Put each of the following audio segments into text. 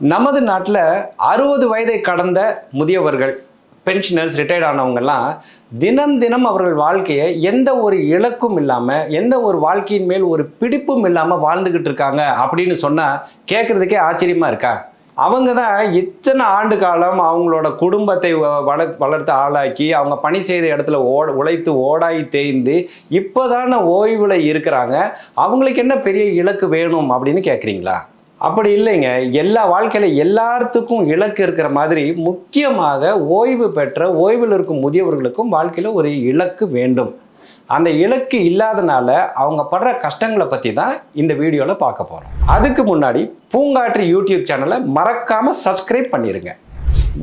நமது நாட்டில் அறுபது வயதை கடந்த முதியவர்கள் பென்ஷனர்ஸ் ரிட்டையர்ட் ஆனவங்கெல்லாம் தினம் தினம் அவர்கள் வாழ்க்கையை எந்த ஒரு இலக்கும் இல்லாமல் எந்த ஒரு வாழ்க்கையின் மேல் ஒரு பிடிப்பும் இல்லாமல் வாழ்ந்துக்கிட்டு இருக்காங்க அப்படின்னு சொன்னால் கேட்குறதுக்கே ஆச்சரியமாக இருக்கா? அவங்க தான் இத்தனை ஆண்டு காலம் அவங்களோட குடும்பத்தை வ- வளர்த்து ஆளாக்கி அவங்க பணி செய்த இடத்துல ஓ உழைத்து ஓடாய் தேய்ந்து இப்போதான ஓய்வில் இருக்கிறாங்க. அவங்களுக்கு என்ன பெரிய இலக்கு வேணும் அப்படின்னு கேட்குறீங்களா அப்படி இல்லைங்க. எல்லா வாழ்க்கையில் எல்லாத்துக்கும் இலக்கு இருக்கிற மாதிரி முக்கியமாக ஓய்வு பெற்ற ஓய்வில் இருக்கும் முதியவர்களுக்கும் வாழ்க்கையில் ஒரு இலக்கு வேண்டும். அந்த இலக்கு இல்லாதனால அவங்க படுற கஷ்டங்களை பற்றி தான் இந்த வீடியோவில் பார்க்க போகிறோம் அதுக்கு முன்னாடி பூங்காற்று யூடியூப் சேனலை மறக்காமல் சப்ஸ்கிரைப் பண்ணிடுங்க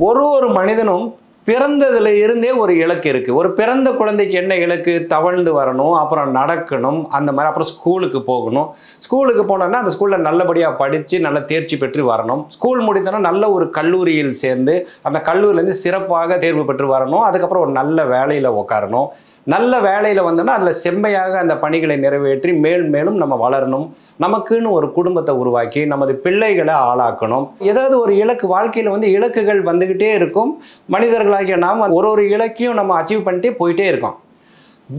ஒரு ஒரு மனிதனும் பிறந்ததுல இருந்தே ஒரு இலக்கு இருக்குது ஒரு பிறந்த குழந்தைக்கு என்ன இலக்கு? தவழ்ந்து வரணும் அப்புறம் நடக்கணும் அந்த மாதிரி அப்புறம் ஸ்கூலுக்கு போகணும். ஸ்கூலுக்கு போனோன்னா அந்த ஸ்கூலில் நல்லபடியாக படித்து நல்ல தேர்ச்சி பெற்று வரணும். ஸ்கூல் முடித்தோன்னா நல்ல ஒரு கல்லூரியில் சேர்ந்து அந்த கல்லூரியிலேருந்து சிறப்பாக தேர்வு பெற்று வரணும். அதுக்கப்புறம் ஒரு நல்ல வேலையில் உட்காரணும் நல்ல வேலையில் வந்தோம்னா அதில் செம்மையாக அந்த பணிகளை நிறைவேற்றி மேல் மேலும் நம்ம வளரணும். நமக்குன்னு ஒரு குடும்பத்தை உருவாக்கி நமது பிள்ளைகளை ஆளாக்கணும். ஏதாவது ஒரு இலக்கு வாழ்க்கையில் வந்து இலக்குகள் வந்துக்கிட்டே இருக்கும். மனிதர்களாகிய நாம் ஒரு ஒரு இலக்கையும் நம்ம அச்சீவ் பண்ணிட்டே போயிட்டே இருக்கோம்.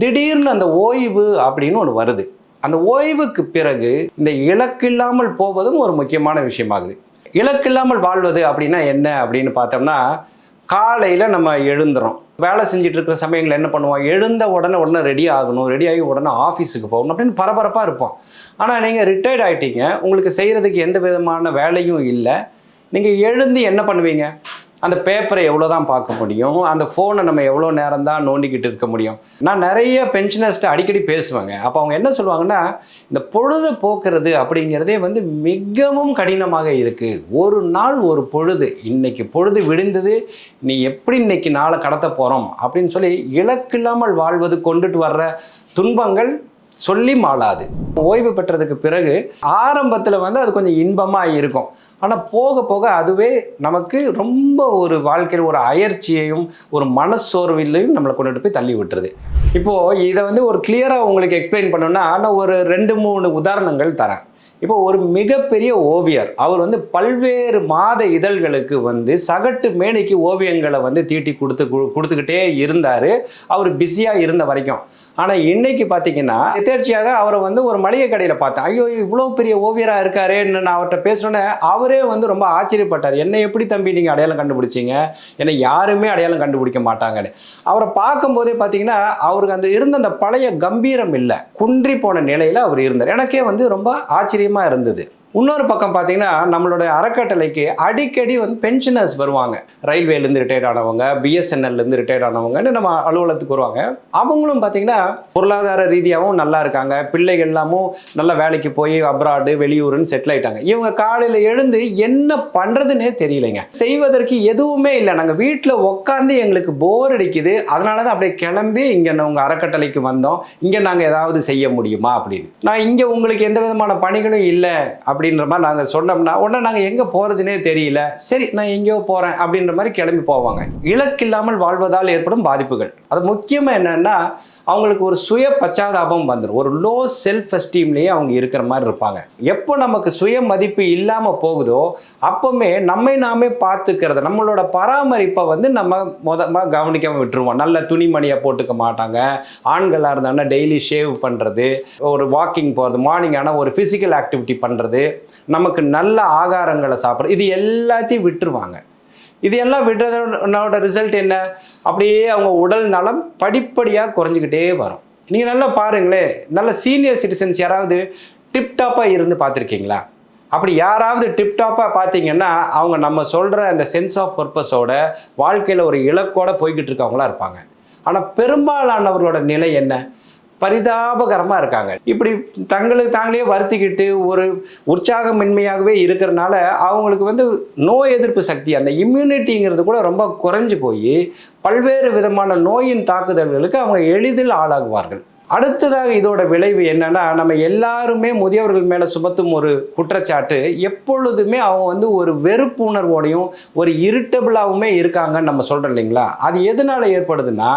திடீர்னு அந்த ஓய்வு அப்படின்னு ஒன்று வருது. அந்த ஓய்வுக்கு பிறகு இந்த இலக்கு இல்லாமல் போவதும் ஒரு முக்கியமான விஷயமாகுது. இலக்கு இல்லாமல் வாழ்வது அப்படின்னா என்ன அப்படின்னு பார்த்தோம்னா காலையில் நம்ம எழுந்துறோம். வேலை செஞ்சுட்டு இருக்கிற சமயங்கள் என்ன பண்ணுவோம்? எழுந்த உடனே உடனே ரெடி ஆகணும். ரெடி ஆகி உடனே ஆஃபீஸுக்கு போகணும் அப்படின்னு பரபரப்பாக இருப்போம். ஆனால் நீங்கள் ரிட்டையர்ட் ஆகிட்டீங்க உங்களுக்கு செய்கிறதுக்கு எந்த விதமான வேலையும் இல்லை. நீங்கள் எழுந்து என்ன பண்ணுவீங்க? அந்த பேப்பரை எவ்வளோ தான் பார்க்க முடியும்? அந்த ஃபோனை நம்ம எவ்வளோ நேரம் தான் நோண்டிக்கிட்டு இருக்க முடியும்? நான் நிறைய பென்ஷனர்ஸ்ட்டு அடிக்கடி பேசுவாங்க. அப்போ அவங்க என்ன சொல்லுவாங்கன்னா இந்த பொழுது போக்குறது அப்படிங்கிறதே வந்து மிகவும் கடினமாக இருக்குது ஒரு நாள் ஒரு பொழுது. இன்னைக்கு பொழுது விடிந்தது. நீ எப்படி இன்னைக்கு நாளை கடத்த போகிறோம் அப்படின்னு சொல்லி இலக்கில்லாமல் வாழ்வது கொண்டுட்டு வர்ற துன்பங்கள் சொல்லி மாளாது. ஓய்வு பெற்றதுக்கு பிறகு ஆரம்பத்தில் வந்து அது கொஞ்சம் இன்பமாக இருக்கும். ஆனால் போக போக அதுவே நமக்கு ரொம்ப ஒரு வாழ்க்கையில் ஒரு அயற்சியையும் ஒரு மனச்சோர்விலையும் நம்மளை கொண்டுட்டு போய் தள்ளி விட்டுருது. இப்போது இதை வந்து ஒரு கிளியராக உங்களுக்கு எக்ஸ்பிளைன் பண்ணணும்னா ஆனால் ஒரு ரெண்டு மூணு உதாரணங்கள் தரேன். இப்போ ஒரு மிகப்பெரிய ஓவியர் அவர் வந்து பல்வேறு மாத இதழ்களுக்கு வந்து சகட்டு மேனிக்கு ஓவியங்களை வந்து தீட்டி கொடுத்து கு- கொடுத்துக்கிட்டே இருந்தார். அவர் பிஸியாக இருந்த வரைக்கும். ஆனால் இன்னைக்கு பார்த்தீங்கன்னா எதேர்ச்சியாக அவரை வந்து ஒரு மளிகை கடையில் பார்த்தேன். ஐயோ இவ்வளோ பெரிய ஓவியராக இருக்காருன்னு நான் அவர்கிட்ட பேசுனோன்னே அவரே வந்து ரொம்ப ஆச்சரியப்பட்டார். என்னை எப்படி தம்பி நீங்கள் அடையாளம் கண்டுபிடிச்சீங்க? என்னை யாருமே அடையாளம் கண்டுபிடிக்க மாட்டாங்கன்னு. அவரை பார்க்கும்போதே பார்த்தீங்கன்னா அவருக்கு அந்த இருந்த அந்த பழைய கம்பீரம் இல்லை. குன்றி போன நிலையில் அவர் இருந்தார். எனக்கே வந்து ரொம்ப ஆச்சரியம் ஆச்சரியமாக இருந்தது. இன்னொரு பக்கம் பார்த்தீங்கன்னா நம்மளோட அறக்கட்டளைக்கு அடிக்கடி வந்து பென்ஷனர்ஸ் வருவாங்க. ரயில்வேலேருந்து ரிட்டையர்ட் ஆனவங்க பிஎஸ்என்எல்லேருந்து ரிட்டையர்ட் ஆனவங்கன்னு நம்ம அலுவலகத்துக்கு வருவாங்க. அவங்களும் பார்த்தீங்கன்னா பொருளாதார ரீதியாகவும் நல்லா இருக்காங்க. பிள்ளைகள் எல்லாமும் நல்ல வேலைக்கு போய் அப்ராடு வெளியூருன்னு செட்டில் ஆயிட்டாங்க. இவங்க காலையில் எழுந்து என்ன பண்ணுறதுன்னே தெரியலைங்க. செய்வதற்கு எதுவுமே இல்லை. நாங்கள் வீட்டில் உட்காந்து எங்களுக்கு போர் அடிக்குது. அதனால தான் அப்படியே கிளம்பி இங்கே உங்கள் அறக்கட்டளைக்கு வந்தோம். இங்கே நாங்கள் ஏதாவது செய்ய முடியுமா அப்படின்னு. நான் இங்கே உங்களுக்கு எந்த விதமான பணிகளும் இல்லை. அப்படின்ற மாதிரி நாங்கள் சொன்னோம்னா உடனே நாங்கள் எங்கே போகிறதுனே தெரியல. சரி நான் எங்கேயோ போகிறேன் அப்படின்ற மாதிரி கிளம்பி போவாங்க. இலக்கில்லாமல் வாழ்வதால் ஏற்படும் பாதிப்புகள். அது முக்கியமாக என்னென்னா அவங்களுக்கு ஒரு சுய பச்சாதாபம் வந்துடும் ஒரு லோ செல்ஃப் எஸ்டீம்லேயே அவங்க இருக்கிற மாதிரி இருப்பாங்க. எப்போ நமக்கு சுய மதிப்பு இல்லாமல் போகுதோ அப்போவுமே நம்மை நாமே பார்த்துக்கிறது நம்மளோட பராமரிப்பை வந்து நம்ம மொதமாக கவனிக்காமல் விட்டுருவோம். நல்ல துணிமணியை போட்டுக்க மாட்டாங்க. ஆண்களாக இருந்தாங்கன்னா டெய்லி ஷேவ் பண்ணுறது ஒரு வாக்கிங் போகிறது மார்னிங் ஆனால் ஒரு ஃபிசிக்கல் ஆக்டிவிட்டி பண்ணுறது நமக்கு நல்ல ஆகாரங்களை சாப்பிட்றது இது எல்லாத்தையும் விட்டுருவாங்க. இது எல்லாம் விடுறதோட ரிசல்ட் என்ன? அப்படியே அவங்க உடல் நலம் படிப்படியாக குறைஞ்சிக்கிட்டே வரும். நீங்கள் நல்லா பாருங்களேன். நல்ல சீனியர் சிட்டிசன்ஸ் யாராவது டிப்டாப்பாக இருந்து பார்த்துருக்கீங்களா? அப்படி யாராவது டிப்டாப்பாக பார்த்தீங்கன்னா அவங்க நம்ம சொல்கிற அந்த சென்ஸ் ஆஃப் பர்பஸோட வாழ்க்கையில் ஒரு இலக்கோட போய்கிட்டு இருக்கவங்களா இருப்பாங்க. ஆனால் பெரும்பாலானவர்களோட நிலை என்ன? பரிதாபகரமாக இருக்காங்க. இப்படி தங்களுக்கு தாங்களே வருத்திக்கிட்டு ஒரு உற்சாகமின்மையாகவே இருக்கிறனால அவங்களுக்கு வந்து நோய் எதிர்ப்பு சக்தி அந்த இம்யூனிட்டிங்கிறது கூட ரொம்ப குறைஞ்சு போய் பல்வேறு விதமான நோயின் தாக்குதல்களுக்கு அவங்க எளிதில் ஆளாகுவார்கள். அடுத்ததாக இதோட விளைவு என்னன்னா நம்ம எல்லாருமே முதியவர்கள் மேலே சுமத்தும் ஒரு குற்றச்சாட்டு எப்பொழுதுமே அவங்க வந்து ஒரு வெறுப்பு உணர்வோடையும் ஒரு இரிட்டபிளாகவுமே இருக்காங்கன்னு நம்ம சொல்கிறோம் இல்லைங்களா? அது எதனால ஏற்படுதுன்னா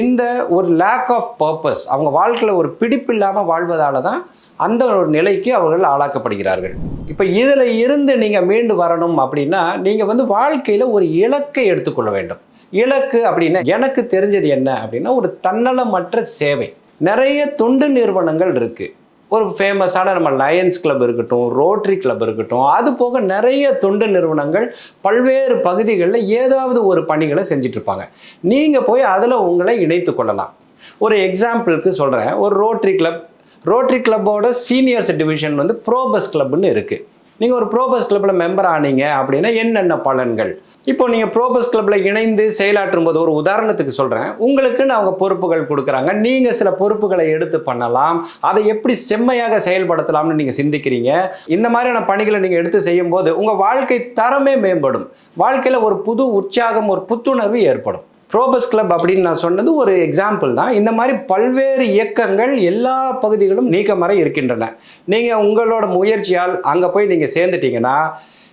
இந்த ஒரு லேக் ஆஃப் பர்பஸ் அவங்க வாழ்க்கையில் ஒரு பிடிப்பு இல்லாமல் வாழ்வதால தான் அந்த ஒரு நிலைக்கு அவர்கள் ஆளாக்கப்படுகிறார்கள். இப்போ இதில் இருந்து நீங்கள் மீண்டு வரணும் அப்படின்னா நீங்கள் வந்து வாழ்க்கையில் ஒரு இலக்கை எடுத்துக்கொள்ள வேண்டும். இலக்கு அப்படின்னா எனக்கு தெரிஞ்சது என்ன அப்படின்னா ஒரு தன்னலமற்ற சேவை. நிறைய தொண்டு நிறுவனங்கள் இருக்குது ஒரு ஃபேமஸான நம்ம லயன்ஸ் கிளப் இருக்கட்டும் ரோட்ரி கிளப் இருக்கட்டும் அது போக நிறைய தொண்டு நிறுவனங்கள் பல்வேறு பகுதிகளில் ஏதாவது ஒரு பணிகளை செஞ்சிட்ருப்பாங்க நீங்கள் போய் அதில் உங்களை இணைத்து கொள்ளலாம். ஒரு எக்ஸாம்பிளுக்கு சொல்கிறேன் ஒரு ரோட்ரி கிளப் ரோட்ரி கிளப்போட சீனியர்ஸ் டிவிஷன் வந்து ப்ரோபஸ் கிளப்னு இருக்குது நீங்கள் ஒரு ப்ரோபஸ் கிளப்பில் மெம்பர் ஆனீங்க அப்படின்னா என்னென்ன பலன்கள்? இப்போ நீங்கள் ப்ரோபஸ் கிளப்பில் இணைந்து செயலாற்றும் போது ஒரு உதாரணத்துக்கு சொல்கிறேன் உங்களுக்குன்னு அவங்க பொறுப்புகள் கொடுக்குறாங்க. நீங்கள் சில பொறுப்புகளை எடுத்து பண்ணலாம். அதை எப்படி செம்மையாக செயல்படுத்தலாம்னு நீங்கள் சிந்திக்கிறீங்க. இந்த மாதிரியான பணிகளை நீங்கள் எடுத்து செய்யும்போது உங்கள் வாழ்க்கை தரமே மேம்படும். வாழ்க்கையில் ஒரு புது உற்சாகம் ஒரு புத்துணர்வு ஏற்படும். ப்ரோபஸ் கிளப் அப்படின்னு நான் சொன்னது ஒரு எக்ஸாம்பிள் தான். இந்த மாதிரி பல்வேறு இயக்கங்கள் எல்லா பகுதிகளும் நீக்கமறை இருக்கின்றன. நீங்கள் உங்களோட முயற்சியால் அங்கே போய் நீங்கள் சேர்ந்துட்டீங்கன்னா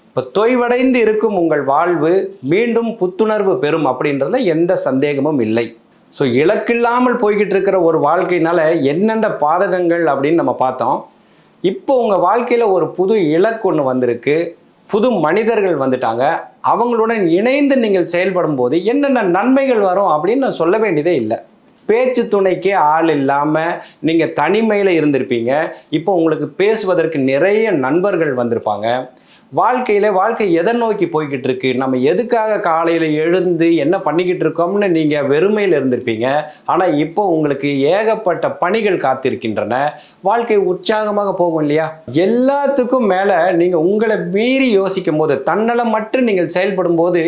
இப்போ தொய்வடைந்து இருக்கும் உங்கள் வாழ்வு மீண்டும் புத்துணர்வு பெறும் அப்படின்றதுல எந்த சந்தேகமும் இல்லை. ஸோ இலக்கில்லாமல் போய்கிட்டு இருக்கிற ஒரு வாழ்க்கையினால என்னென்ன பாதகங்கள் அப்படின்னு நம்ம பார்த்தோம். இப்போ உங்கள் வாழ்க்கையில் ஒரு புது இலக்கு ஒன்று வந்திருக்கு. புது மனிதர்கள் வந்துட்டாங்க. அவங்களுடன் இணைந்து நீங்கள் செயல்படும் போது என்னென்ன நன்மைகள் வரும் அப்படின்னு நான் சொல்ல வேண்டியதே இல்லை. பேச்சு துணைக்கே ஆள் இல்லாமல் நீங்கள் தனிமையில் இருந்திருப்பீங்க. இப்போ உங்களுக்கு பேசுவதற்கு நிறைய நண்பர்கள் வந்திருப்பாங்க. வாழ்க்கையில் வாழ்க்கை எதை நோக்கி போய்கிட்டு இருக்கு? நம்ம எதுக்காக காலையில் எழுந்து என்ன பண்ணிக்கிட்டு இருக்கோம்னு நீங்கள் வெறுமையில் இருந்திருப்பீங்க. ஆனால் இப்போ உங்களுக்கு ஏகப்பட்ட பணிகள் காத்திருக்கின்றன. வாழ்க்கை உற்சாகமாக போகும் இல்லையா? எல்லாத்துக்கும் மேலே நீங்கள் உங்களை மீறி யோசிக்கும் போது தன்னலம் மட்டும் நீங்கள் செயல்படும் போது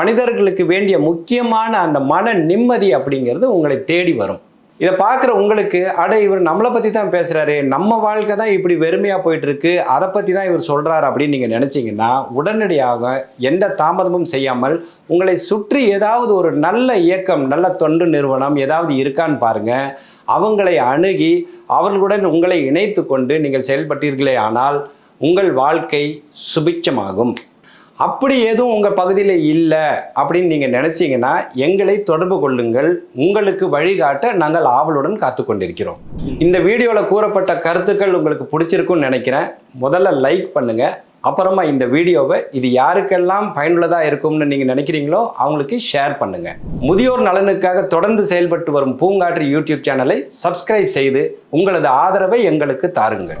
மனிதர்களுக்கு வேண்டிய முக்கியமான அந்த மன நிம்மதி அப்படிங்கிறது உங்களை தேடி வரும். இதை பார்க்குற உங்களுக்கு அட இவர் நம்மளை பற்றி தான் பேசுகிறாரு நம்ம வாழ்க்கை தான் இப்படி வெறுமையாக போயிட்டுருக்கு அதை பற்றி தான் இவர் சொல்கிறாரு அப்படின்னு நீங்கள் நினச்சிங்கன்னா உடனடியாக எந்த தாமதமும் செய்யாமல் உங்களை சுற்றி ஏதாவது ஒரு நல்ல இயக்கம் நல்ல தொண்டு நிறுவனம் ஏதாவது இருக்கான்னு பாருங்கள் அவங்களை அணுகி அவர்களுடன் உங்களை இணைத்து கொண்டு நீங்கள் செயல்பட்டீர்களே ஆனால் உங்கள் வாழ்க்கை சுபிட்சமாகும். அப்படி எதுவும் உங்கள் பகுதியில் இல்லை அப்படின்னு நீங்கள் நினச்சிங்கன்னா எங்களை தொடர்பு கொள்ளுங்கள். உங்களுக்கு வழிகாட்ட நாங்கள் ஆவலுடன் காத்து கொண்டிருக்கிறோம். இந்த வீடியோவில் கூறப்பட்ட கருத்துக்கள் உங்களுக்கு பிடிச்சிருக்குன்னு நினைக்கிறேன். முதல்ல லைக் பண்ணுங்கள் அப்புறமா இந்த வீடியோவை இது யாருக்கெல்லாம் பயனுள்ளதாக இருக்கும்னு நீங்கள் நினைக்கிறீங்களோ அவங்களுக்கு ஷேர் பண்ணுங்கள் முதியோர் நலனுக்காக தொடர்ந்து செயல்பட்டு வரும் பூங்காற்று யூடியூப் சேனலை சப்ஸ்கிரைப் செய்து உங்களது ஆதரவை எங்களுக்கு தாருங்கள்.